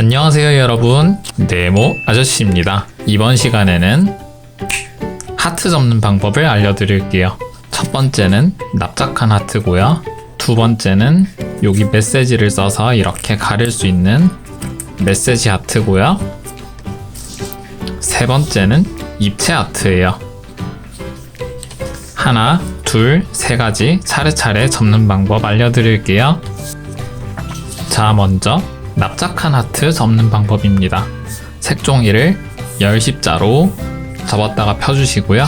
안녕하세요 여러분. 네모 아저씨입니다. 이번 시간에는 하트 접는 방법을 알려드릴게요. 첫 번째는 납작한 하트고요. 두 번째는 여기 메시지를 써서 이렇게 가릴 수 있는 메시지 하트고요. 세 번째는 입체 하트예요. 하나, 둘, 세 가지 차례차례 접는 방법 알려드릴게요. 자, 먼저 납작한 하트 접는 방법입니다. 색종이를 열십자로 접었다가 펴주시고요.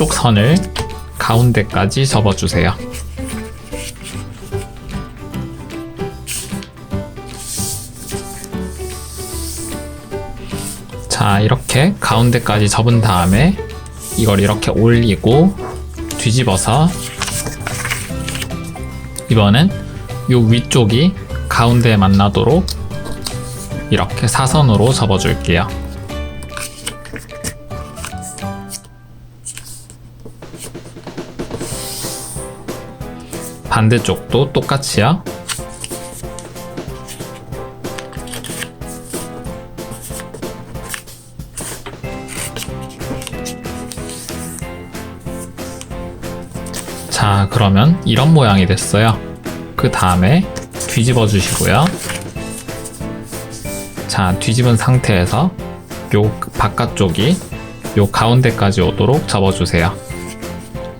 한쪽 선을 가운데까지 접어주세요. 자, 이렇게 가운데까지 접은 다음에 이걸 이렇게 올리고 뒤집어서 이번엔 요 위쪽이 가운데에 만나도록 이렇게 사선으로 접어줄게요. 반대쪽도 똑같이요. 자, 그러면 이런 모양이 됐어요. 그 다음에 뒤집어 주시고요. 자, 뒤집은 상태에서 요 바깥쪽이 요 가운데까지 오도록 접어주세요.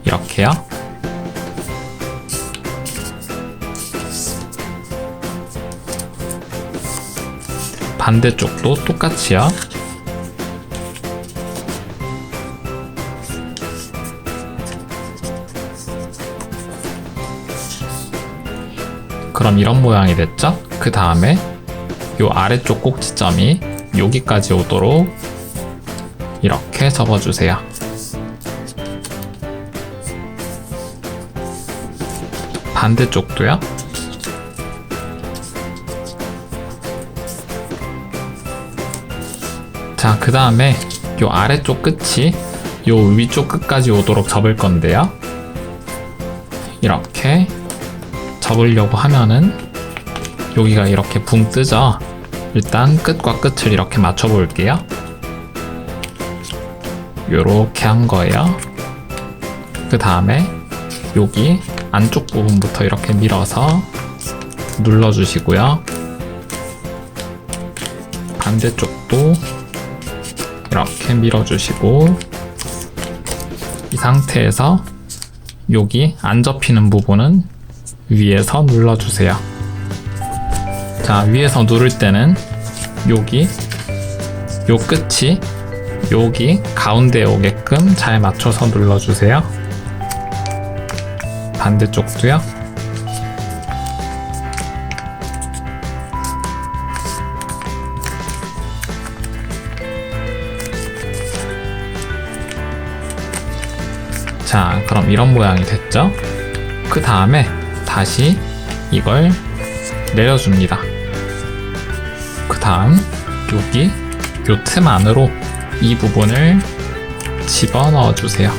이렇게요. 반대쪽도 똑같이요. 그럼 이런 모양이 됐죠? 그 다음에 요 아래쪽 꼭지점이 여기까지 오도록 이렇게 접어주세요. 반대쪽도요. 자, 그 다음에 요 아래쪽 끝이 요 위쪽 끝까지 오도록 접을 건데요. 이렇게 접으려고 하면은 여기가 이렇게 붕 뜨죠. 일단 끝과 끝을 이렇게 맞춰 볼게요. 요렇게 한 거예요. 그 다음에 여기 안쪽 부분부터 이렇게 밀어서 눌러주시고요. 반대쪽도 이렇게 밀어주시고 이 상태에서 여기 안 접히는 부분은 위에서 눌러주세요. 자, 위에서 누를 때는 여기 요 끝이 여기 가운데에 오게끔 잘 맞춰서 눌러주세요. 반대쪽도요. 그럼 이런 모양이 됐죠? 그 다음에 다시 이걸 내려줍니다. 그 다음 여기 요 틈 안으로 이 부분을 집어넣어 주세요.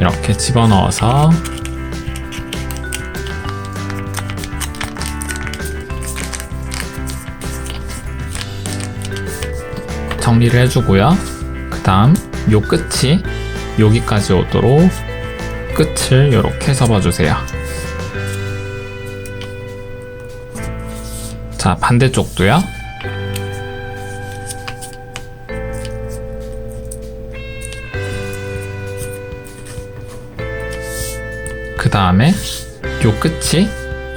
이렇게 집어넣어서 정리를 해주고요. 그 다음 요 끝이 여기까지 오도록 끝을 이렇게 접어주세요. 자, 반대쪽도요. 그 다음에 요 끝이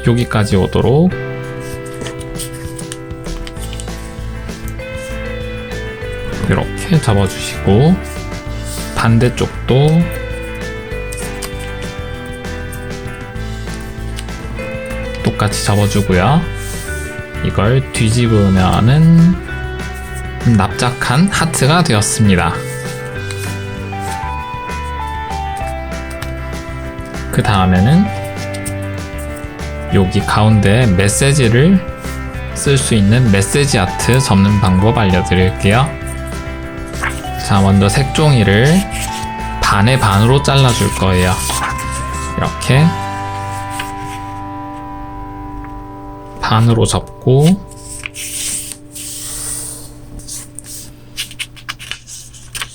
여기까지 오도록 이렇게 접어주시고 반대쪽도 똑같이 접어주고요. 이걸 뒤집으면은 납작한 하트가 되었습니다. 그 다음에는 여기 가운데 메시지를 쓸 수 있는 메시지 아트 접는 방법 알려드릴게요. 자, 먼저 색종이를 반의 반으로 잘라줄 거예요. 이렇게 반으로 접고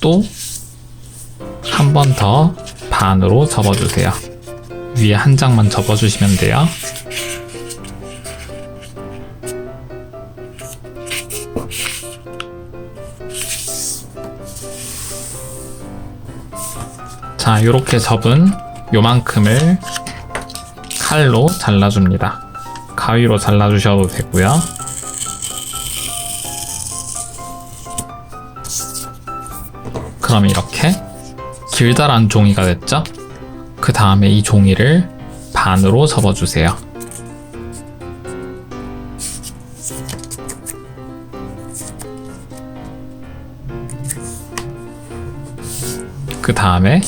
또 한 번 더 반으로 접어주세요. 위에 한 장만 접어주시면 돼요. 자, 이렇게 접은 요만큼을 칼로 잘라줍니다. 가위로 잘라주셔도 되고요. 그럼 이렇게 길다란 종이가 됐죠? 그 다음에 이 종이를 반으로 접어주세요. 그 다음에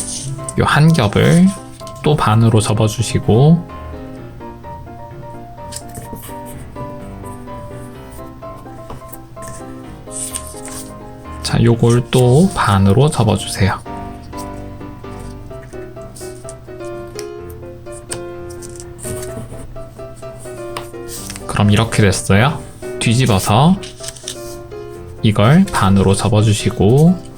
요한 겹을 또 반으로 접어주시고 요걸 또 반으로 접어주세요. 그럼 이렇게 됐어요. 뒤집어서 이걸 반으로 접어주시고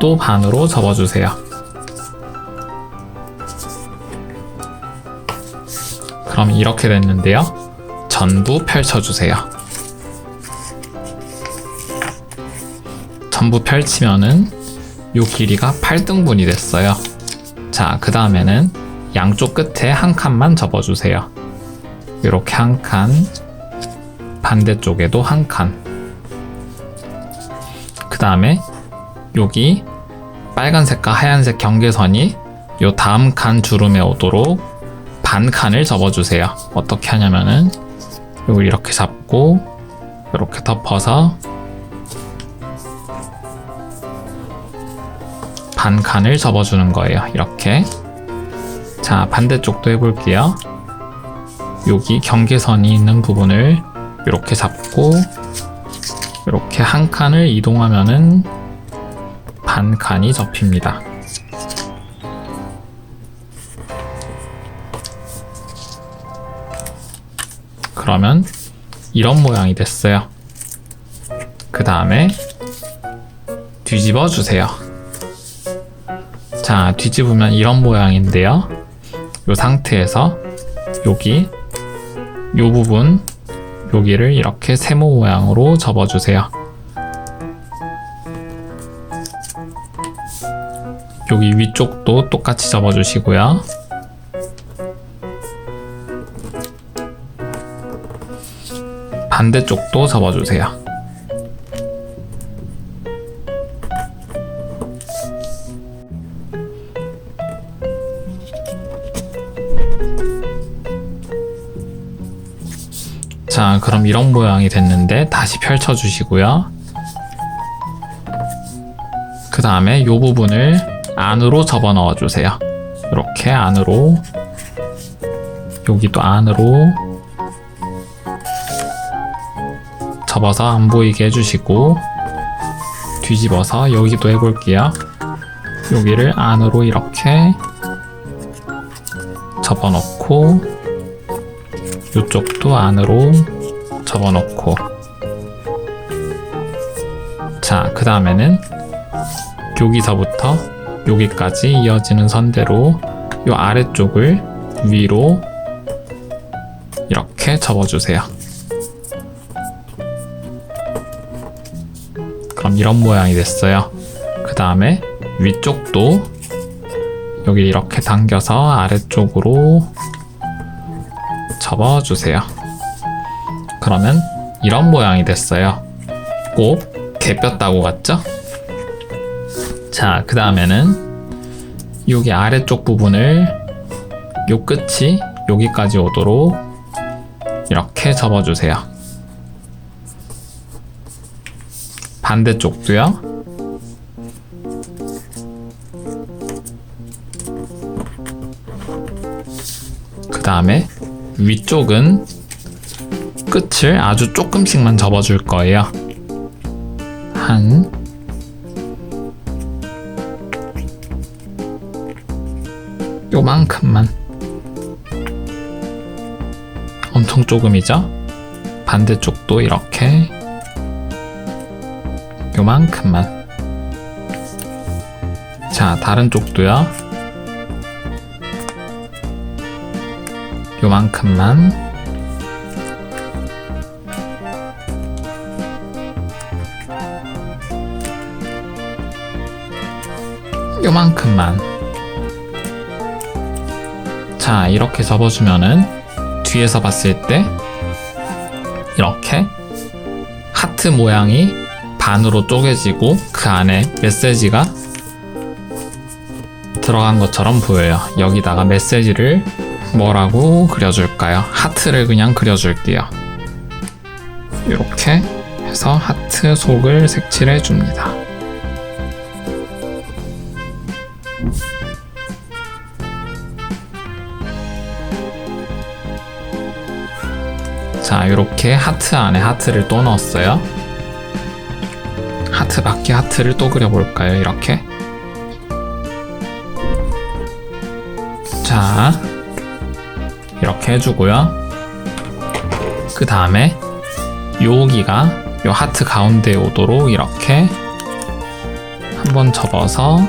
또 반으로 접어주세요. 그럼 이렇게 됐는데요. 전부 펼쳐주세요. 전부 펼치면은 요 길이가 8등분이 됐어요. 자, 그 다음에는 양쪽 끝에 한 칸만 접어주세요. 이렇게 한 칸, 반대쪽에도 한 칸. 그 다음에 여기 빨간색과 하얀색 경계선이 요 다음 칸 주름에 오도록 반 칸을 접어주세요. 어떻게 하냐면은 요걸 이렇게 잡고 이렇게 덮어서 반 칸을 접어주는 거예요. 이렇게 자 반대쪽도 해볼게요. 여기 경계선이 있는 부분을 이렇게 잡고 이렇게 한 칸을 이동하면은 반 칸이 접힙니다. 그러면 이런 모양이 됐어요. 그 다음에 뒤집어 주세요. 자, 뒤집으면 이런 모양인데요. 이 상태에서 여기 요 부분 여기를 이렇게 세모 모양으로 접어주세요. 여기 위쪽도 똑같이 접어주시고요. 반대쪽도 접어주세요. 자, 그럼 이런 모양이 됐는데 다시 펼쳐 주시고요. 그 다음에 이 부분을 안으로 접어 넣어 주세요. 이렇게 안으로 여기도 안으로 접어서 안 보이게 해주시고 뒤집어서 여기도 해볼게요. 여기를 안으로 이렇게 접어 넣고 이쪽도 안으로 접어 넣고 자, 그 다음에는 여기서부터 여기까지 이어지는 선대로 이 아래쪽을 위로 이렇게 접어주세요. 그럼 이런 모양이 됐어요. 그 다음에 위쪽도 여기 이렇게 당겨서 아래쪽으로 접어주세요. 그러면 이런 모양이 됐어요. 꼭 개뼈다고 같죠? 자, 그 다음에는 여기 아래쪽 부분을 요 끝이 여기까지 오도록 이렇게 접어주세요. 반대쪽도요. 그 다음에 위쪽은 끝을 아주 조금씩만 접어줄 거예요. 한 요만큼만 엄청 조금이죠? 반대쪽도 이렇게 요만큼만. 자 다른 쪽도요. 요만큼만. 요만큼만. 자 이렇게 접어주면은 뒤에서 봤을 때 이렇게 하트 모양이 반으로 쪼개지고 그 안에 메시지가 들어간 것처럼 보여요. 여기다가 메시지를 뭐라고 그려줄까요? 하트를 그냥 그려줄게요. 이렇게 해서 하트 속을 색칠해 줍니다. 자, 이렇게 하트 안에 하트를 또 넣었어요. 하트 밖에 하트를 또 그려볼까요? 이렇게. 자, 이렇게 해주고요. 그 다음에 여기가 요 하트 가운데에 오도록 이렇게 한번 접어서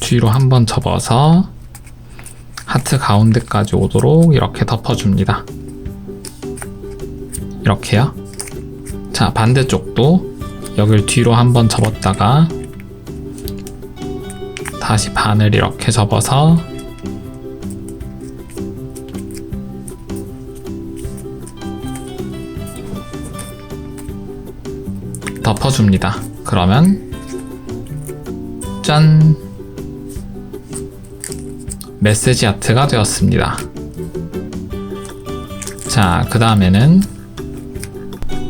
뒤로 한번 접어서 하트 가운데까지 오도록 이렇게 덮어줍니다. 이렇게요. 자, 반대쪽도 여길 뒤로 한번 접었다가 다시 반을 이렇게 접어서 덮어줍니다. 그러면 짠! 메시지 아트가 되었습니다. 자, 그 다음에는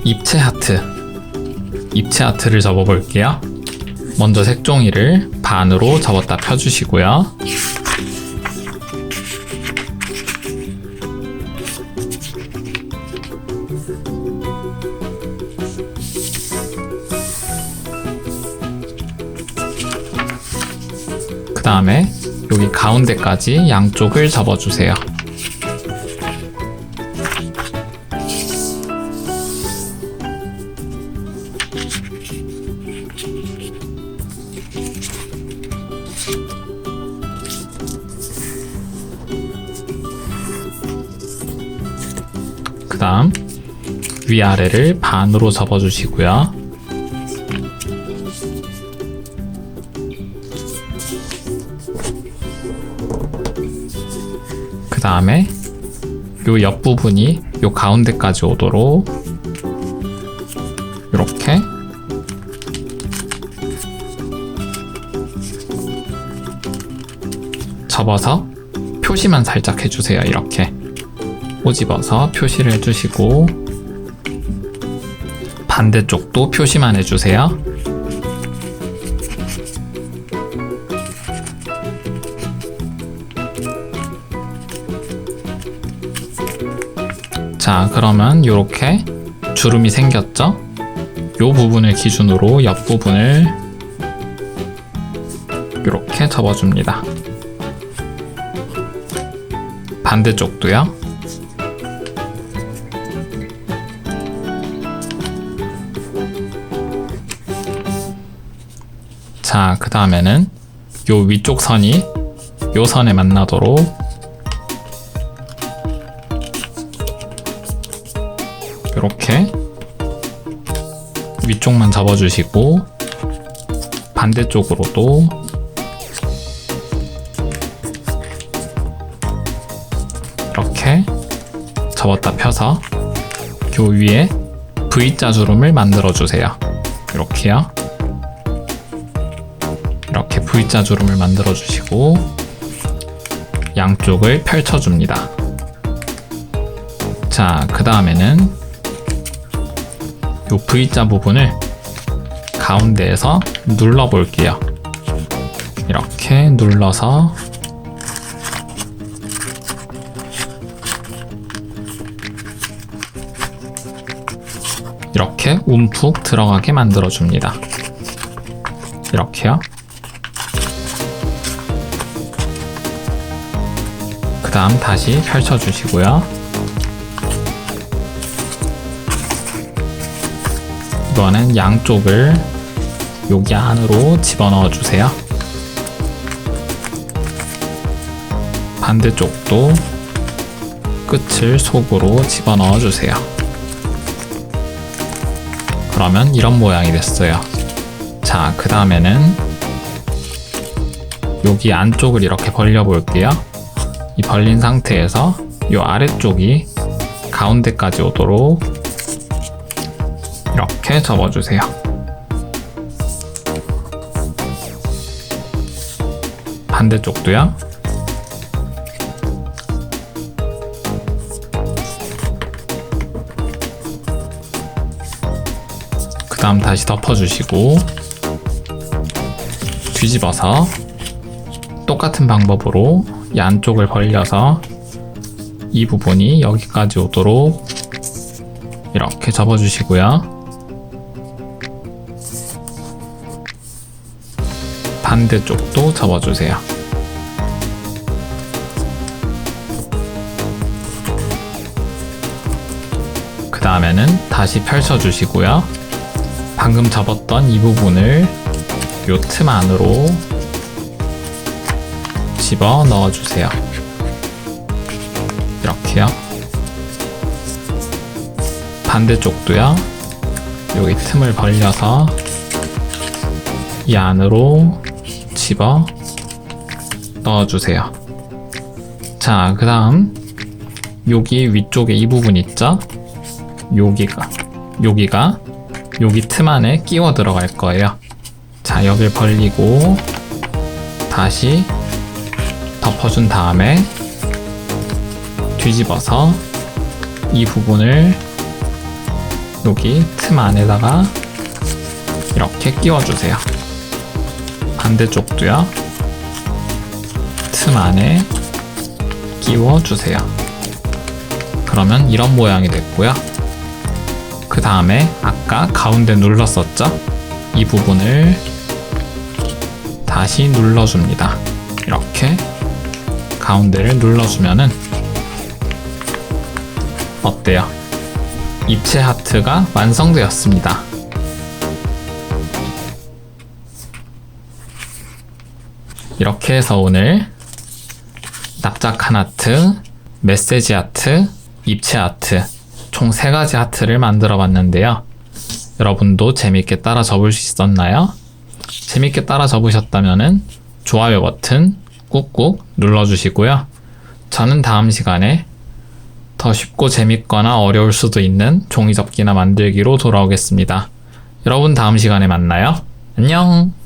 입체 하트. 입체 하트를 접어볼게요. 먼저 색종이를 반으로 접었다 펴주시고요. 그 다음에 여기 가운데까지 양쪽을 접어주세요. 그 다음 위아래를 반으로 접어주시고요. 그 다음에 요 옆부분이 요 가운데까지 오도록 이렇게 접어서 표시만 살짝 해주세요. 이렇게 꼬집어서 표시를 해주시고 반대쪽도 표시만 해주세요. 자, 그러면 이렇게 주름이 생겼죠? 요 부분을 기준으로 옆 부분을 이렇게 접어줍니다. 반대쪽도요. 자, 그 다음에는 요 위쪽 선이 요 선에 만나도록 이렇게 위쪽만 접어주시고 반대쪽으로도 이렇게 접었다 펴서 요 위에 V자 주름을 만들어 주세요. 이렇게요. 이렇게 V자 주름을 만들어 주시고 양쪽을 펼쳐 줍니다. 자, 그 다음에는 요 V자 부분을 가운데에서 눌러 볼게요. 이렇게 눌러서 이렇게 움푹 들어가게 만들어 줍니다. 이렇게요. 그 다음 다시 펼쳐 주시고요. 이번엔 양쪽을 여기 안으로 집어넣어 주세요. 반대쪽도 끝을 속으로 집어넣어 주세요. 그러면 이런 모양이 됐어요. 자, 그 다음에는 여기 안쪽을 이렇게 벌려 볼게요. 이 벌린 상태에서 이 아래쪽이 가운데까지 오도록 이렇게 접어주세요. 반대쪽도요. 그 다음 다시 덮어주시고 뒤집어서 똑같은 방법으로 이 안쪽을 벌려서 이 부분이 여기까지 오도록 이렇게 접어주시고요. 반대쪽도 접어주세요. 그 다음에는 다시 펼쳐주시고요. 방금 접었던 이 부분을 요 틈 안으로 집어 넣어주세요. 이렇게요. 반대쪽도요. 여기 틈을 벌려서 이 안으로 집어 넣어주세요. 자, 그 다음 여기 위쪽에 이 부분 있죠? 여기가 여기가 여기 틈 안에 끼워 들어갈 거예요. 자, 여길 벌리고 다시 덮어준 다음에 뒤집어서 이 부분을 여기 틈 안에다가 이렇게 끼워주세요. 반대쪽도요. 틈 안에 끼워주세요. 그러면 이런 모양이 됐고요. 그 다음에 아까 가운데 눌렀었죠? 이 부분을 다시 눌러줍니다. 이렇게 가운데를 눌러주면은 어때요? 입체 하트가 완성되었습니다. 이렇게 해서 오늘 납작한 하트, 메시지 하트, 입체 하트 총세 가지 하트를 만들어 봤는데요. 여러분도 재밌게 따라 접을 수 있었나요? 재밌게 따라 접으셨다면 좋아요 버튼 꾹꾹 눌러주시고요. 저는 다음 시간에 더 쉽고 재밌거나 어려울 수도 있는 종이 접기나 만들기로 돌아오겠습니다. 여러분 다음 시간에 만나요. 안녕!